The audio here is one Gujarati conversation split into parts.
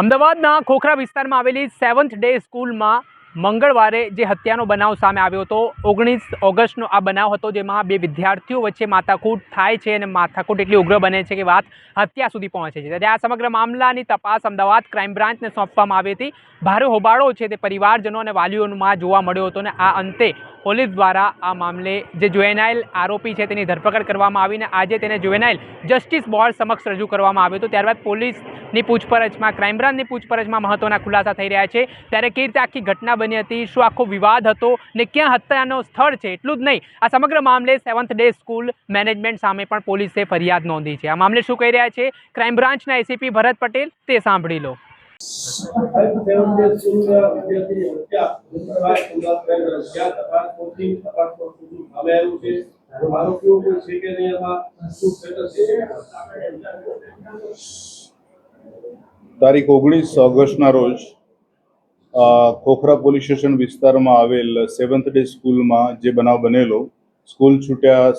અમદાવાદના ખોખરા વિસ્તારમાં આવેલી સેવન્થ ડે સ્કૂલમાં મંગળવારે જે હત્યાનો બનાવ સામે આવ્યો હતો, ઓગણીસ ઓગસ્ટનો આ બનાવ હતો જેમાં બે વિદ્યાર્થીઓ વચ્ચે માથાકૂટ થાય છે અને માથાકૂટ એટલી ઉગ્ર બને છે કે વાત હત્યા સુધી પહોંચે છે. ત્યારે આ સમગ્ર મામલાની તપાસ અમદાવાદ ક્રાઇમ બ્રાન્ચને સોંપવામાં આવી હતી. ભારે હોબાળો છે તે પરિવારજનો અને વાલીઓમાં જોવા મળ્યો હતો અને આ અંતે પોલીસ દ્વારા આ મામલે જે જુએનાઇલ આરોપી છે તેની ધરપકડ કરવામાં આવીને આજે તેને જુએનાઇલ જસ્ટિસ બોર્ડ સમક્ષ રજૂ કરવામાં આવ્યો હતો. ત્યારબાદ પોલીસની પૂછપરછમાં, ક્રાઇમ બ્રાન્ચની પૂછપરછમાં મહત્ત્વના ખુલાસા થઈ રહ્યા છે. ત્યારે કઈ રીતે આખી ઘટના બની હતી, શું આખો વિવાદ હતો ને ક્યાં હત્યાનો સ્થળ છે, એટલું જ નહીં. આ સમગ્ર મામલે સેવન્થ ડે સ્કૂલ મેનેજમેન્ટ સામે પણ પોલીસે ફરિયાદ નોંધી છે. આ મામલે શું કહી રહ્યા છે? ક્રાઇમ બ્રાન્ચના એસીપી ભરત પટેલ, તે સાંભળી લો. તારીખ ઓગણીસ ઓગસ્ટના રોજ ખોખરા પોલીસ સ્ટેશન વિસ્તારમાં આવેલ સેવન્થ ડે સ્કૂલમાં જે બનાવ બનેલો, સ્કૂલ છૂટ્યા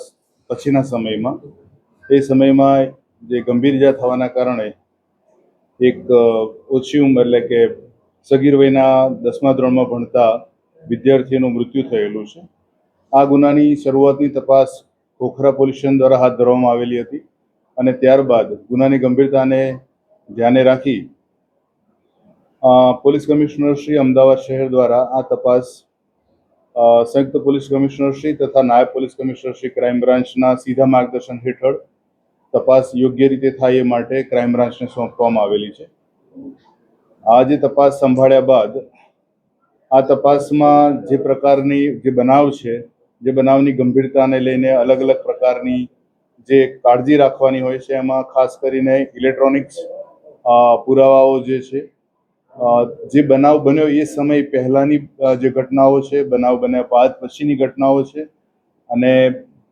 પછીના સમયમાં, એ સમયમાં જે ગંભીર ઇજા થવાના કારણે એક ઓછી ઉંમર એટલે કે સગીર વયના દસમા ધોરણમાં ભણતા વિદ્યાર્થીનું મૃત્યુ થયેલું છે. આ ગુનાની શરૂઆતની તપાસ ખોખરા પોલીસ દ્વારા હાથ ધરવામાં આવેલી હતી અને ત્યારબાદ ગુનાની ગંભીરતાને ધ્યાને રાખી પોલીસ કમિશનર શ્રી અમદાવાદ શહેર દ્વારા આ તપાસ સંયુક્ત પોલીસ કમિશનર શ્રી તથા નાયબ પોલીસ કમિશનર શ્રી ક્રાઇમ બ્રાન્ચના સીધા માર્ગદર્શન હેઠળ તપાસ યોગ્ય રીતે થાય એ માટે ક્રાઇમ બ્રાન્ચને સોંપવામાં આવેલી છે. આ જે તપાસ સંભાળ્યા બાદ આ તપાસમાં જે પ્રકારની જે બનાવ છે, જે બનાવની ગંભીરતાને લઈને અલગ અલગ પ્રકારની જે કાળજી રાખવાની હોય છે, એમાં ખાસ કરીને ઇલેક્ટ્રોનિક્સ પુરાવાઓ જે છે જે બનાવ બન્યો એ સમય પહેલાની જે ઘટનાઓ છે, બનાવ બન્યા બાદ પછીની ઘટનાઓ છે અને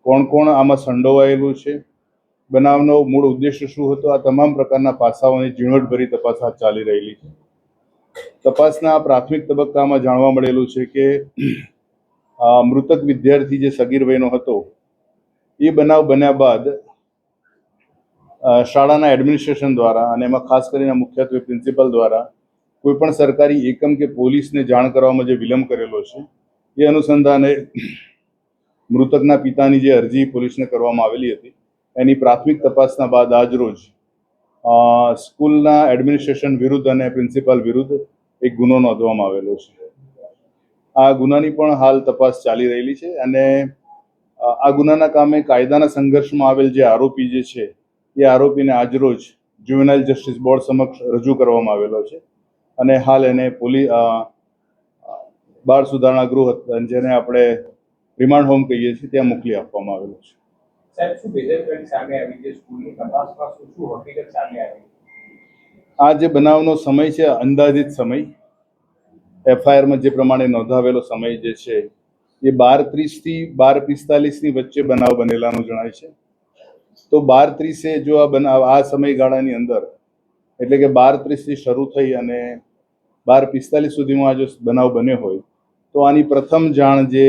કોણ કોણ આમાં સંડોવાયેલું છે બનાવનો મૂળ ઉદ્દેશ્ય શું હતો? આ તમામ પ્રકારના પાસાઓની ઝીણવટભરી તપાસ હાથ ચાલી રહેલી છે. તપાસના પ્રાથમિક તબક્કામાં જાણવા મળેલું છે કે મૃતક વિદ્યાર્થી જે સગીર વયનો હતો, એ બનાવ બન્યા બાદ શાળાના એડમિનિસ્ટ્રેશન દ્વારા અને એમાં ખાસ કરીને મુખ્યત્વે પ્રિન્સિપલ દ્વારા કોઈ પણ સરકારી એકમ કે પોલીસને જાણ કરવામાં જે વિલંબ કરેલો છે, એ અનુસંધાને મૃતકના પિતાની જે અરજી પોલીસને કરવામાં આવેલી હતી એની પ્રાથમિક તપાસના બાદ આજરોજ રોજ સ્કૂલના એડમિનિસ્ટ્રેશન વિરુદ્ધ અને પ્રિન્સિપાલ વિરુદ્ધ એક ગુનો નોંધવામાં આવેલો છે. આ ગુનાની પણ હાલ તપાસ ચાલી રહેલી છે અને આ ગુનાના કામે કાયદાના સંઘર્ષમાં આવેલ જે આરોપી જે છે, એ આરોપીને આજરોજ જ્યુવેનાઇલ જસ્ટિસ બોર્ડ સમક્ષ રજૂ કરવામાં આવેલો છે અને હાલ એને પોલીસ બાળ સુધારણા ગૃહ, જેને આપણે રિમાન્ડ હોમ કહીએ છીએ, ત્યાં મોકલી આપવામાં આવેલો છે. સાહેબ, શું બેદરકારી સામે આવી છે? સ્કૂલની તપાસમાં શું શું હકીકત સામે આવી આ જે બનાવનો સમય છે, અંદાજિત સમય, એફઆઈઆરમાં જે પ્રમાણે નોંધાવેલો સમય જે છે, એ બાર ત્રીસથી બાર પિસ્તાલીસની વચ્ચે બનાવ બનેલાનું જણાય છે. તો બાર ત્રીસે જો આ બનાવ આ સમયગાળાની અંદર, એટલે કે બાર ત્રીસથી શરૂ થઈ અને બાર પિસ્તાલીસ સુધીમાં જો બનાવ બન્યો હોય, તો આની પ્રથમ જાણ જે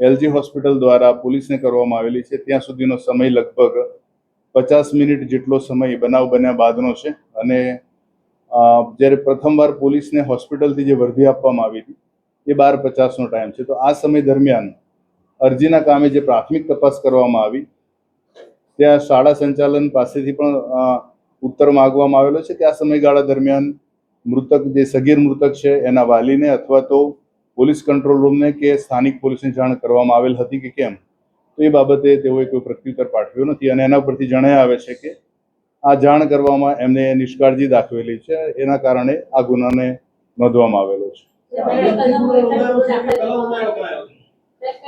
એલજી હોસ્પિટલ દ્વારા પોલીસને કરવામાં આવેલી છે. ત્યાં સુધીનો સમય લગભગ પચાસ મિનિટ જેટલો સમય બનાવ બન્યા બાદનો છે અને જ્યારે પ્રથમવાર પોલીસને હોસ્પિટલથી જે વર્ધી આપવામાં આવી હતી, એ બાર પચાસનો ટાઈમ છે. તો આ સમય દરમિયાન અરજીના કામે જે પ્રાથમિક તપાસ કરવામાં આવી, ત્યાં શાળા સંચાલન પાસેથી પણ ઉત્તર માગવામાં આવેલો છે કે આ સમયગાળા દરમિયાન મૃતક, જે સગીર મૃતક છે, એના વાલીને અથવા તો પોલીસ કંટ્રોલ રૂમને કે સ્થાનિક પોલીસને જાણ કરવામાં આવેલ હતી કે કેમ? તો એ બાબતે તેઓએ કોઈ પ્રત્યુત્તર પાઠવ્યો નથી અને એના પરથી જણાય આવે છે કે આ જાણ કરવામાં એમને નિષ્કાળજી દાખવેલી છે. એના કારણે આ ગુનાને નોંધવામાં આવેલો છે.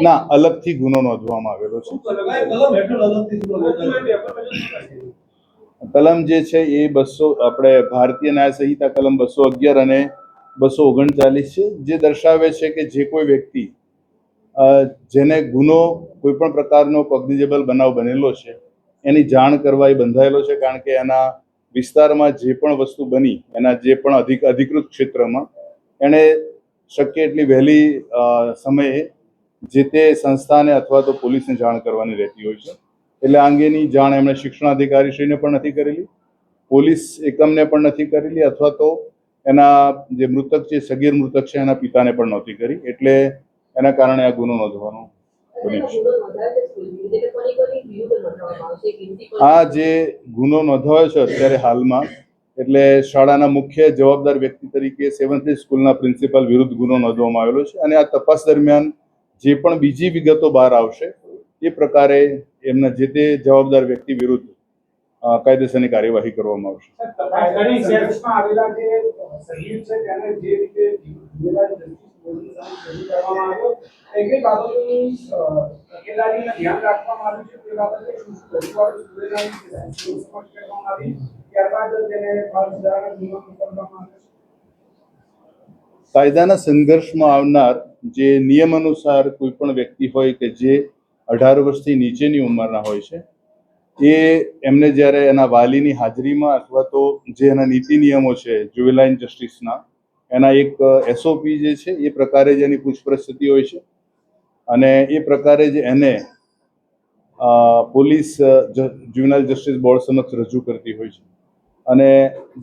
ના, અલગથી ગુનો નોંધવામાં આવેલો છે. કલમ જે છે એ બસો, આપણે ભારતીય ન્યાય સંહિતા કલમ બસો અગિયાર અને બસો ઓગણચાલીસ છે, જે દર્શાવે છે કે જે કોઈ વ્યક્તિ જેને ગુનો કોઈ પણ પ્રકારનો પગ્નિજેબલ બનાવ બનેલો છે, એની જાણ કરવા એ બંધાયેલો છે, કારણ કે એના વિસ્તારમાં જે પણ વસ્તુ બની, એના જે પણ અધિક, અધિકૃત ક્ષેત્રમાં, એણે શક્ય એટલી વહેલી સમયે જે તે સંસ્થાને અથવા તો પોલીસને જાણ કરવાની રહેતી હોય છે. એટલે અંગેની જાણ એમણે શિક્ષણાધિકારીશ્રીને પણ નથી કરેલી, પોલીસ એકમને પણ નથી કરેલી અથવા તો એના જે મૃતક છે, સગીર મૃતક છે, એના પિતાને પણ નહોતી કરી. એટલે એના કારણે આ ગુનો નોંધવાનો આ જે ગુનો નોંધાયો છે અત્યારે હાલમાં, એટલે શાળાના મુખ્ય જવાબદાર વ્યક્તિ તરીકે સેવન્થ સ્કૂલના પ્રિન્સિપાલ વિરુદ્ધ ગુનો નોંધવામાં આવેલો છે અને આ તપાસ દરમિયાન જે પણ બીજી વિગતો બહાર આવશે, એ પ્રકારે એમના જે તે જવાબદાર વ્યક્તિ વિરુદ્ધ કાયદેસરની કાર્યવાહી કરવામાં આવશે. કાયદાના સંઘર્ષમાં આવનાર જે નિયમ અનુસાર કોઈ પણ વ્યક્તિ હોય કે જે અઢાર વર્ષથી નીચેની ઉંમરના હોય છે એ એમને જ્યારે એના વાલીની હાજરીમાં અથવા તો જે એના નીતિ નિયમો છે જ્યુવેલાઇન જસ્ટિસના એના એક એસઓપી જે છે, એ પ્રકારે જ એની પૂછપરછ થતી હોય છે. અને એ પ્રકારે જ એને પોલીસ જ્યુવેનાઇલ જસ્ટિસ બોર્ડ સમક્ષ રજૂ કરતી હોય છે. અને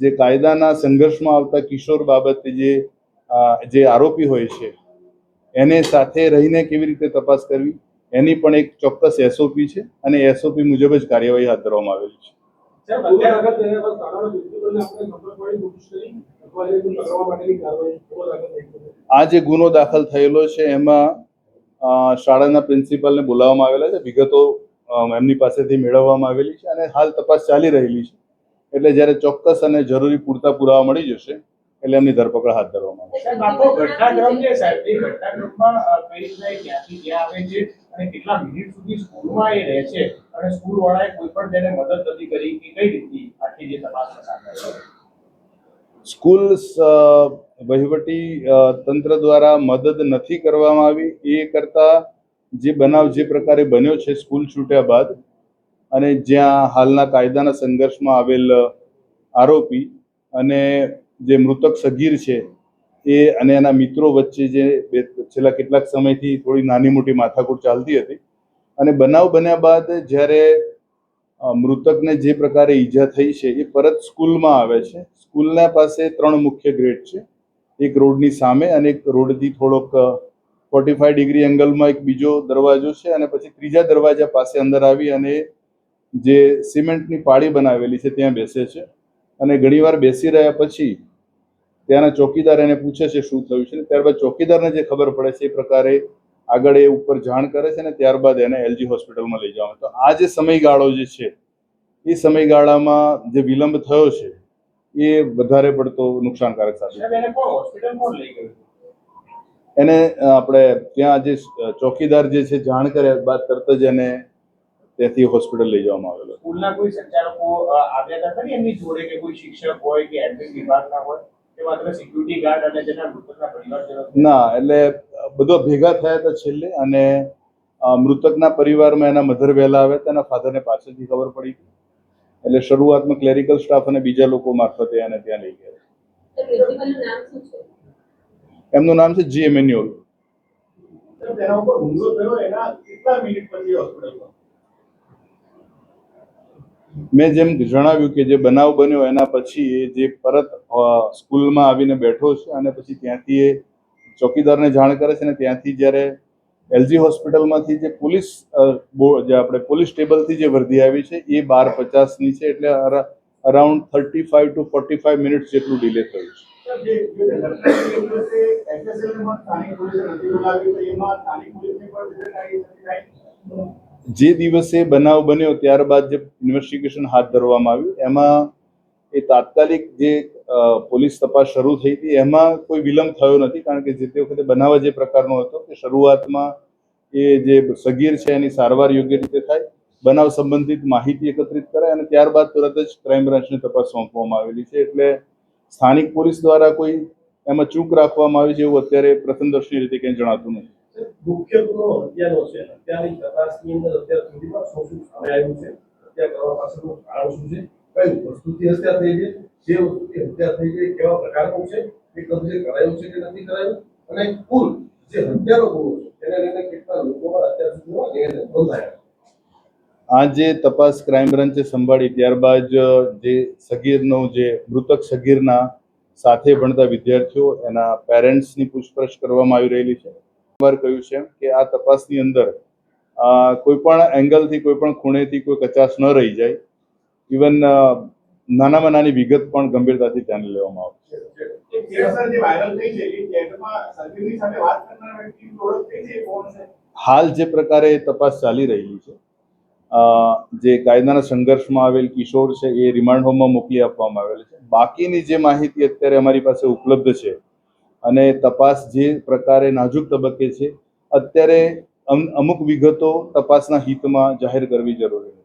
જે કાયદાના સંઘર્ષમાં આવતા કિશોર બાબતે જે જે આરોપી હોય છે, એને સાથે રહીને કેવી રીતે તપાસ કરવી? એની પણ એક ચોક્કસ એસઓપી છે અને એસઓપી મુજબ જ કાર્યવાહી હાથ ધરવામાં આવેલી છે. આ જે ગુનો દાખલ થયેલો છે એમાં શાળાના પ્રિન્સિપાલને બોલાવવામાં આવેલા છે વિગતો એમની પાસેથી મેળવવામાં આવેલી છે અને હાલ તપાસ ચાલી રહેલી છે. એટલે જ્યારે ચોક્કસ અને જરૂરી પૂરતા પુરાવા મળી જશે એટલે એમની ધરપકડ હાથ ધરવામાં આવશે. અને કેટલા મિનિટ સુધી સ્કૂલમાં એ રહે છે અને સ્કૂલ વાળાએ કોઈ પણ તેને મદદ નથી કરી કે કઈ રીતની આખી જે તપાસ પસાર સ્કૂલ વહીવટી તંત્ર દ્વારા મદદ નથી કરવામાં આવી. એ કરતા જે બનાવ જે પ્રકારે બન્યો છે સ્કૂલ છૂટ્યા બાદ અને જ્યાં હાલના કાયદાના સંઘર્ષમાં આવેલ આરોપી અને જે મૃતક સગીર છે એ અને એના મિત્રો વચ્ચે જે છેલ્લા કેટલાક સમયથી થોડી નાની મોટી માથાકૂટ ચાલતી હતી. અને બનાવ બન્યા બાદ જ્યારે મૃતકને જે પ્રકારે ઈજા થઈ છે એ પરત સ્કૂલમાં આવે છે. સ્કૂલના પાસે ત્રણ મુખ્ય ગ્રેડ છે. એક રોડની સામે અને એક રોડથી થોડોક ફોર્ટી ફાઈવ ડિગ્રી એંગલમાં એક બીજો દરવાજો છે અને પછી ત્રીજા દરવાજા પાસે અંદર આવી અને જે સિમેન્ટની પાળી બનાવેલી છે ત્યાં બેસે છે. અને ઘણીવાર બેસી રહ્યા પછી ત્યાંના ચોકીદાર એને પૂછે છે શું થયું છે ત્યારબાદ ચોકીદારને જે ખબર પડે છે એ પ્રકારે આગળ એ ઉપર જાણ કરે છે ને ત્યારબાદ એને એલજી હોસ્પિટલમાં લઈ જવાનું તો આ જે સમયગાળો જે છે એ સમયગાળામાં જે વિલંબ થયો છે એ વધારે પડતો નુકસાનકારક સાબિત એને આપણે ત્યાં જે ચોકીદાર જે છે જાણ કર્યા બાદ તરત જ એને ત્યાંથી હોસ્પિટલ લઈ જવામાં આવેલો. સ્કૂલના કોઈ સંચાલકો આવ્યા હતા એમની જોડે કે કોઈ શિક્ષક હોય કે એડમિન વિભાગના હોય? ના એટલે બધો ભેગા થયા હતા છેલ્લે અને મૃતકના પરિવારમાં એના મધર વહેલા આવ્યા હતા એના ફાધરને પાછળથી ખબર પડી હતી. એટલે શરૂઆતમાં ક્લેરિકલ સ્ટાફ અને બીજા લોકો મારફતે એને ત્યાં લઈ ગયા. એમનું નામ છે જી એમેન્યુઅલ તેના ઉપર હુમલો થયો એના કેટલા મિનિટ પછી હોસ્પિટલમાં મેં જેમ જણાવ્યું કે જે બનાવ બન્યો એના પછી એ જે પરત સ્કૂલમાં આવીને બેઠો છે અને પછી ત્યાંથી એ ચોકીદારને જાણ કરે છે અને ત્યાંથી જ્યારે એલજી હોસ્પિટલમાંથી જે પોલીસ જે આપણે પોલીસ ટેબલથી જે વર્ધી આવી છે એ બાર પચાસની છે એટલે around thirty five to forty five minutes જેટલું ડિલે થયું છે. જે દિવસે બનાવ બન્યો ત્યારબાદ જે ઇન્વેસ્ટિગેશન હાથ ધરવામાં આવ્યું, એમાં એ તાત્કાલિક જે પોલીસ તપાસ શરૂ થઈ હતી, એમાં કોઈ વિલંબ થયો નથી, કારણ કે જે તે વખતે બનાવ જે પ્રકારનો હતો કે શરૂઆતમાં એ જે સગીર છે એની સારવાર યોગ્ય રીતે થાય, બનાવ સંબંધિત માહિતી એકત્રિત કરાય અને ત્યારબાદ તરત જ ક્રાઇમ બ્રાન્ચને તપાસ સોંપવામાં આવેલી છે. એટલે સ્થાનિક પોલીસ દ્વારા કોઈ એમાં ચૂક રાખવામાં આવી છે એવું અત્યારે પ્રથમદર્શની રીતે કંઈ જણાતું નથી. મુખ્ય ગુનો હત્યાનો છે. હત્યાની તપાસની અંદર અત્યાર સુધીમાં શું શું સામે આવ્યું છે? હત્યા કરવા પાછળનું કારણ શું છે? કઈ વસ્તુથી હત્યા થઈ છે? જે વસ્તુથી હત્યા થઈ છે કેવા પ્રકારનું છે? એ કબજે કરાયું છે કે નથી કરાયું? અને કુલ જે હત્યાનો ગુનો છે, તેને લઈને કેટલા લોકોના અત્યાર સુધીમાં ગેરને નોંધાયા આ જે તપાસ ક્રાઇમ બ્રાન્ચે સંભાળી ત્યારબાદ જે સગીરનો જે મૃતક સગીરના સાથે ભણતા વિદ્યાર્થીઓ, એના પેરેન્ટ્સની પૂછપરછ કરવામાં આવી રહેલી છે. વાર કહ્યું છે કે આ તપાસની અંદર કોઈ પણ એંગલથી કોઈ પણ ખૂણેથી કોઈ કચાશ ન રહી જાય. ઇવન નાનામાં નાની વિગત પણ ગંભીરતાથી ધ્યાને લેવામાં છે હાલ જે પ્રકારે તપાસ ચાલી રહેલી છે જે કાયદાના સંઘર્ષમાં આવેલ કિશોર છે એ રિમાન્ડ હોમમાં મોકલી આપવામાં આવેલ છે. બાકીની જે માહિતી અત્યારે અમારી પાસે ઉપલબ્ધ છે અને તપાસ જે પ્રકારે નાજુક તબક્કે છે અત્યારે અમ- અમુક વિગતો તપાસના હિતમાં જાહેર કરવી જરૂરી છે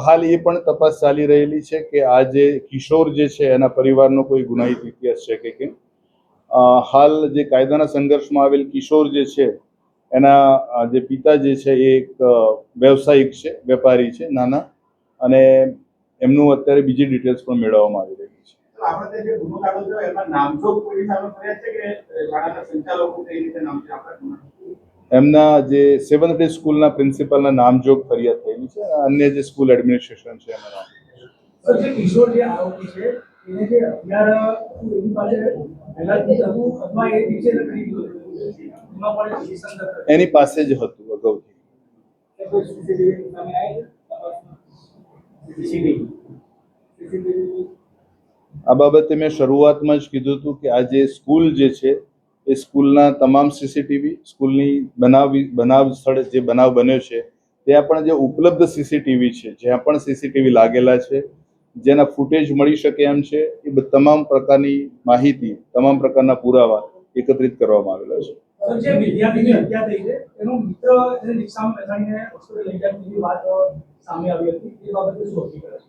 હાલ એ પણ તપાસ ચાલી રહેલી છે કે આ જે કિશોર જે છે એના પરિવારનો કોઈ ગુનાહિત ઇતિહાસ છે કે કેમ? હાલ જે કાયદાના સંઘર્ષમાં આવેલ કિશોર જે છે એના જે પિતા જે છે એ એક વ્યવસાયિક છે વેપારી છે નાના. અને એમનું અત્યારે બીજી ડિટેલ્સ પણ મેળવવામાં આવી રહી છે? એમના જે સેવન્થ ડે સ્કૂલના પ્રિન્સિપલના નામજોગ ફરિયાદ થયેલી છે અને અન્ય જે સ્કૂલ એડમિનિસ્ટ્રેશન છે એમાં નામ. કિશોર જે આરોપી છે એને જે હથિયાર એની પાસે પહેલાથી હતું અથવા એ દિવસે એને પાસે જ હતું અગાઉથી. આ બાબતે મેં શરૂઆતમાં જ કીધું હતું કે આ જે સ્કૂલ જે છે એ સ્કૂલના તમામ સીસીટીવી સ્કૂલની બનાવી બનાવ સ્થળે જે બનાવ બન્યો છે ત્યાં પણ જે ઉપલબ્ધ સીસીટીવી છે જ્યાં પણ સીસીટીવી લાગેલા છે જેના ફૂટેજ મળી શકે એમ છે એ તમામ પ્રકારની માહિતી તમામ પ્રકારના પુરાવા એકત્રિત કરવામાં આવેલા છે. સર, જે વિદ્યાર્થીની હત્યા થઈ છે એનો મિત્ર એને રિક્ષામાં બેસાડીને હોસ્પિટલ લઈ જાય તેવી વાત સામે આવી હતી એ બાબતે શું હકીકત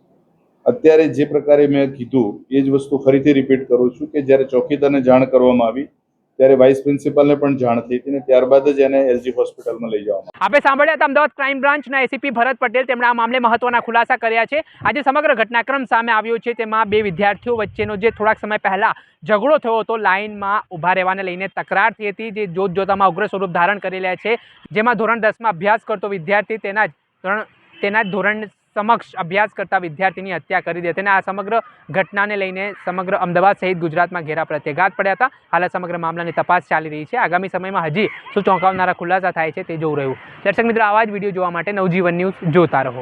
અત્યારે જે પ્રકારે મેં કીધું એ જ વસ્તુ ફરીથી રિપીટ કરું છું કે જ્યારે ચોકીદારને જાણ કરવામાં આવી ત્યારે વાઇસ પ્રિન્સિપાલને પણ જાણ થઈ હતી અને ત્યારબાદ જ એને એસજી હોસ્પિટલમાં લઈ જવામાં આપણે સાંભળ્યા હતા અમદાવાદ ક્રાઇમ બ્રાન્ચના એસીપી ભરત પટેલ તેમણે આ મામલે મહત્વના ખુલાસા કર્યા છે. આજે સમગ્ર ઘટનાક્રમ સામે આવ્યો છે. તેમાં બે વિદ્યાર્થીઓ વચ્ચેનો જે થોડાક સમય પહેલાં ઝઘડો થયો હતો, લાઇનમાં ઊભા રહેવાને લઈને તકરાર થઈ હતી, જે જોત જોતામાં ઉગ્ર સ્વરૂપ ધારણ કરી રહ્યા છે. જેમાં ધોરણ દસમાં અભ્યાસ કરતો વિદ્યાર્થી તેના જ ધોરણ, તેના જ ધોરણ સમક્ષ અભ્યાસ કરતા વિદ્યાર્થીની હત્યા કરી દે તેને આ સમગ્ર ઘટનાને લઈને સમગ્ર અમદાવાદ સહિત ગુજરાતમાં ઘેરા પ્રત્યાઘાત પડ્યા હતા. હાલ સમગ્ર મામલાની તપાસ ચાલી રહી છે. આગામી સમયમાં હજી શું ચોંકાવનારા ખુલાસા થાય છે તે જોવું રહ્યું. દર્શક મિત્રો, આવા જ વીડિયો જોવા માટે નવજીવન ન્યૂઝ જોતા રહો.